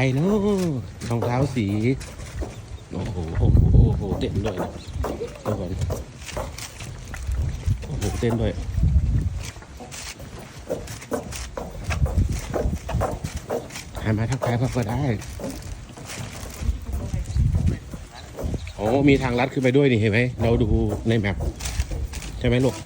รเนาะรองเท้าสี โอ้โห โอ้โห โอ้โห เต้นด้วยนะตัวก่อนโอ้โห เต้นด้วยหันมาทักทายพ่อก็ได้ โอ้มีทางลัดขึ้นไปด้วยนี่เห็นไหม เราดูในแมปใช่ไหมลูก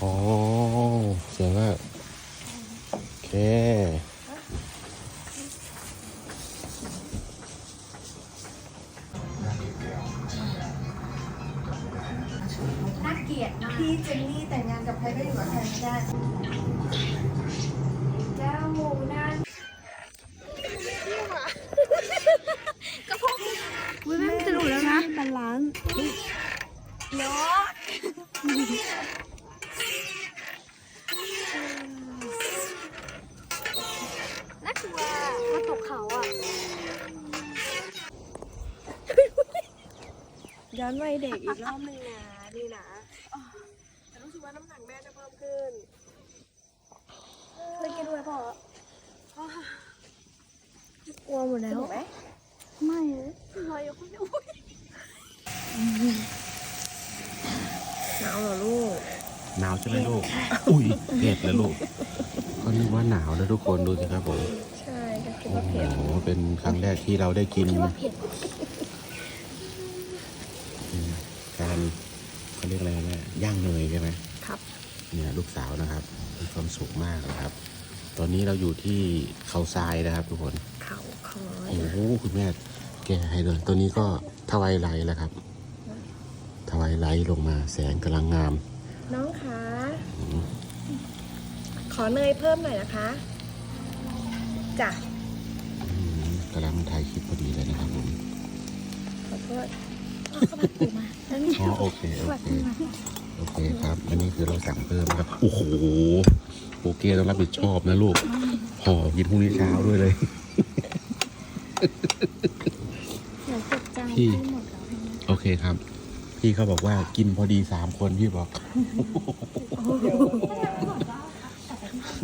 โอ้สวยมากโอ เคน่าเกลียดมากพี่เจนนี่แต่งงานกับใครก็อยู่กับใครไม่ได้เจ้านั่นกระพงอุ้ยแม่งจะหลุดแล้วนะบาลานซ์เนาะน่ากลัวมาตก เขาอะย้อนวัยเด็กอีกรอบหนึงนะดีนะแต่รู้สึกว่าน้ำหนักแม่จะเพิ่มขึ้นเล่นกันด้วยพ่อกลัวหมดแล้วไหมไม่เลยลอยอยู่คนเดียวหนาวเหรอลูกหนาวใช่ไหมลูก อุ้ยเผ็ดแล้วลูกก็นึกว่าหนาวแล้วทุกคนดูสิครับผมใช่ก็ คิดโอ้ว่าเผ็ดโหเป็นครั้งแรกที่เราได้กิน คิดว่าเผ็ดการเขาเรียกอะไรนะย่างเนยใช่ไหมครับเนี่ยลูกสาวนะครับมีความสุขมากนะครับ ตอนนี้เราอยู่ที่เขาทรายนะครับทุกคนเขาคอยโอ้โหคุณแม่แกให้เลยตัวนี้ก็ทวายไลท์แล้วครับทวายไลท์ลงมาแสงกำลังงาม น้องคะอืมขอเนยเพิ่มหน่อยนะคะจ้ะอืมกำลังถ่ายคลิปพอดีเลยนะครับผมขอโทษเข้ามาปูมาแล้วนี่อ๋อโอเคโอเคโอเคครับ อันนี้คือเราสั่งเพิ่มครับโอ้โหโอเคต้องรับผิดชอบนะลูกห่อกินพรุ่งนี้เช้าด้วยเลยเดี๋ยวเก็บจานพี่ให้หมดแล้วให้นะโอเคครับ พี่เขาบอกว่ากินพอดีสามคนพี่บอก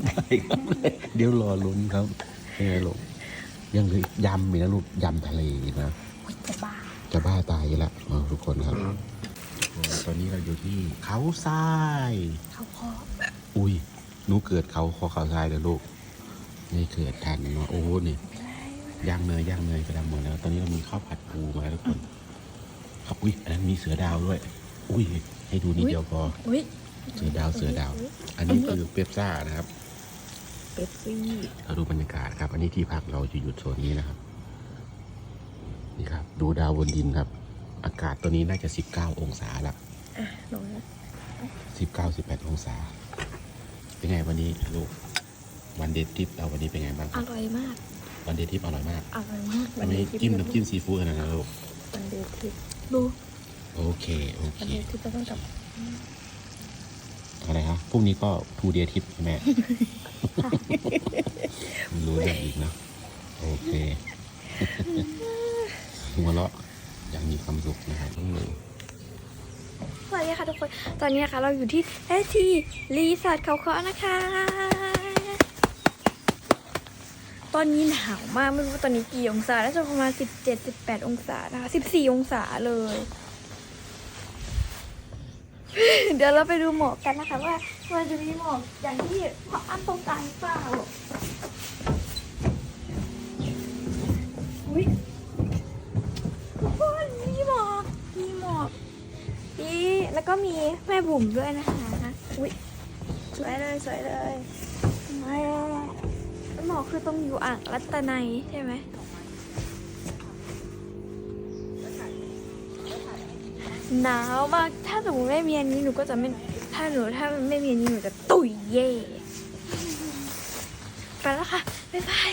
ได้ครับ เดี๋ยวรอลุ้นครับยังไงลูก ยังเหลืออีกยำอีกนะลูกยำทะเลอีกนะโอ๊ยจะบ้าจะบ้าตายอยู่แล้วอ๋อทุกคนครับโอ้ตอนนี้เราอยู่ที่เขาทรายเขาพออุ้ยหนูเกิดเขาคอเขาทรายเลยลูกนี่เกิดทันเนาะโอ้โหนี่ย่างเนยย่างเนยไปทำหมดแล้ว ตอนนี้เรามีข้าวผัดปูมาแล้วทุกคนครับอุ้ยอันนั้นมีเสือดาวด้วย อุ้ยให้ดูนิดเดียวพออุ้ยเสือดาวเสือดาว อันนี้คือเป๊ปซ่านะครับ เป๊ปซี่เราดูบรรยากาศครับ อันนี้ที่พักเราจะอยู่โซนนี้นะครับ นี่ครับ ดูดาวบนดินครับ อากาศตัวนี้น่าจะ 19 องศาละอะหนูนะ19 18องศา เป็นไงวันนี้ลูก วันเดททริปเราวันนี้เป็นไงบ้างคอรับ ร่อยมาก วันเดททริปอร่อยมากอร่อยมากวันนี้จิ้มน้ำจิ้มซีฟู้ดขนาดนั้นลูก วันเดย์ทริปดูโอเค โอวันเคเดย์ทริปจะต้องกับ อะไรครับพรุ่งนี้ก็ทูเดย์ทริปใช่ไหมรู้เรื่องอีกนะ โอเค หัวเราะอย่างมีความสุขนะครับอืมสวัสดีค่ะทุกคน ตอนนี้นะคะเราอยู่ที่เอทีรีสอร์ทเขาเคาะนะคะ ตอนนี้หนาวมากไม่รู้ว่าตอนนี้กี่องศาน่าจะประมาณ 17 18 องศานะคะ 14 องศาเลย เดี๋ยวเราไปดูหมอกกันนะคะ ว่ามันจะมีหมอกอย่างที่พออันตรงกลางหรือเปล่าอุ้ยทุกคนมีหมอกมีหมอกนี่แล้วก็มีแม่บุ๋มด้วยนะคะอุ้ยสวยเลยสวยเลยไม่หมอกคือตรงอยู่อ่างรัตนัยใช่ไหม หนาวมากถ้าสมมติไม่มีอันนี้หนูก็จะไม่ถ้าหนูถ้าไม่มีอันนี้หนูจะตุยเย่ไปแล้วค่ะบ๊ายบาย